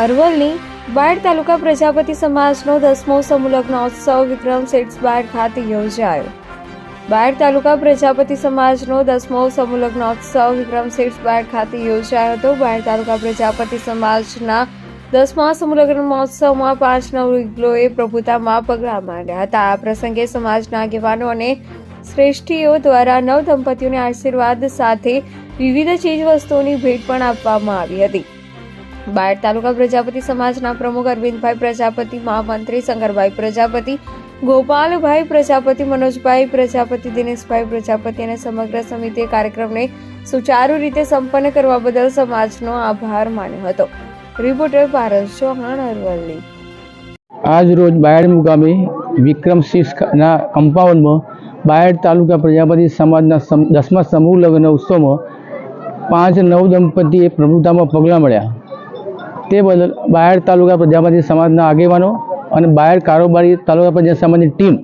અરવલ્લી બાળ તાલુકા પ્રજાપતિ સમાજનો દસમો સમૂહલગ્નોત્સવ વિક્રમ સેટ્સ બાર ખાતે યોજાયો. બાળ તાલુકા પ્રજાપતિ સમાજનો દસમો સમૂહલગ્નોત્સવ વિક્રમ સેટ્સ બાર ખાતે યોજાયો હતો. બાળ તાલુકા પ્રજાપતિ સમાજના દસમા સમૂહલગ્ન મહોત્સવમાં પાંચ નવયુગલોએ પ્રભુતામાં પગલાં માંડ્યા હતા. આ પ્રસંગે સમાજના આગેવાનો અને શ્રેષ્ઠીઓ દ્વારા નવ દંપતીઓને આશીર્વાદ સાથે વિવિધ ચીજવસ્તુઓની ભેટ પણ આપવામાં આવી હતી. બાળ તાલુકા પ્રજાપતિ સમાજના પ્રમુખ અરવિંદભાઈ પ્રજાપતિ, મહામંત્રી શંકરભાઈ પ્રજાપતિ, ગોપાલભાઈ પ્રજાપતિ, મનોજભાઈ પ્રજાપતિ, દિનેશભાઈ પ્રજાપતિ અને સમગ્ર સમિતિએ કાર્યક્રમને સુચારુ રીતે સંપન્ન કરવા બદલ સમાજનો આભાર માન્યો હતો. રિપોર્ટર પારસ ચૌહાણ અરવલ્લી. આજ રોજ બાયડ મુકામે વિક્રમ ના કમ્પાઉન્ડમાં બાયડ તાલુકા પ્રજાપતિ સમાજના દસમા સમૂહ લગ્ન ઉત્સવમાં પાંચ નવ દંપતીએ પ્રભુતામાં પગલાં મળ્યા. તે બદલ બાયડ તાલુકા પ્રજાપતિ સમાજના આગેવાનો અને બાયડ કારોબારી તાલુકા પ્રજા સમાજની ટીમ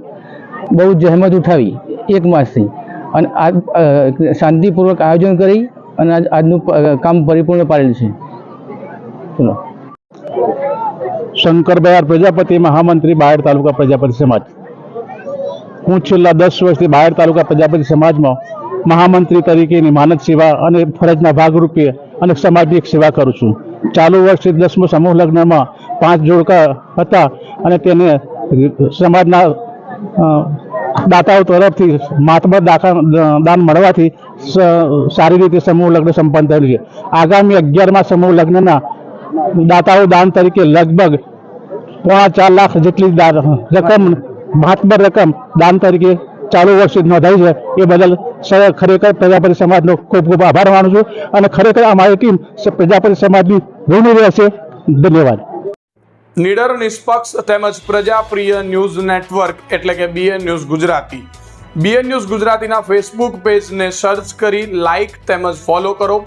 બહુ જહેમત ઉઠાવી એક માસથી. અને આજ શાંતિપૂર્વક આયોજન કરી અને આજ, આજનું કામ પરિપૂર્ણ પાડેલ છે. ચલો શંકરભાઈ પ્રજાપતિ, મહામંત્રી, બાયડ તાલુકા પ્રજાપતિ સમાજ. હું છેલ્લા દસ વર્ષથી બાયડ તાલુકા પ્રજાપતિ સમાજમાં મહામંત્રી તરીકેની માનદ સેવા અને ફરજના ભાગરૂપે અને સમાજની સેવા કરું છું. ચાલુ વર્ષે દસમો સમૂહ લગ્નમાં પાંચ જોડકા હતા અને તેને સમાજના દાતાઓ તરફથી માતબર દાન મળવાથી સારી રીતે સમૂહ લગ્ન સંપન્ન થયેલું છે. આગામી અગિયારમાં સમૂહ લગ્નના દાતાઓ દાન તરીકે લગભગ પોણા ચાર લાખ જેટલી રકમ મહાત્મર રકમ દાન તરીકે ચાલુ વર્ષે નોંધાઈ છે. એ બદલ ખરેખર પ્રજાપતિ સમાજનો ખૂબ ખૂબ આભાર માનું છું અને ખરેખર અમારી ટીમ સ- પ્રજાપતિ સમાજની ઋણી રહેશે. ધન્યવાદ. નિડર નિષ્પક્ષ તેમજ પ્રજાપ્રિય ન્યૂઝ નેટવર્ક એટલે કે BN news Gujarati. BN news ગુજરાતીના ફેસબુક પેજને સર્ચ કરી લાઇક તેમજ ફોલો કરો.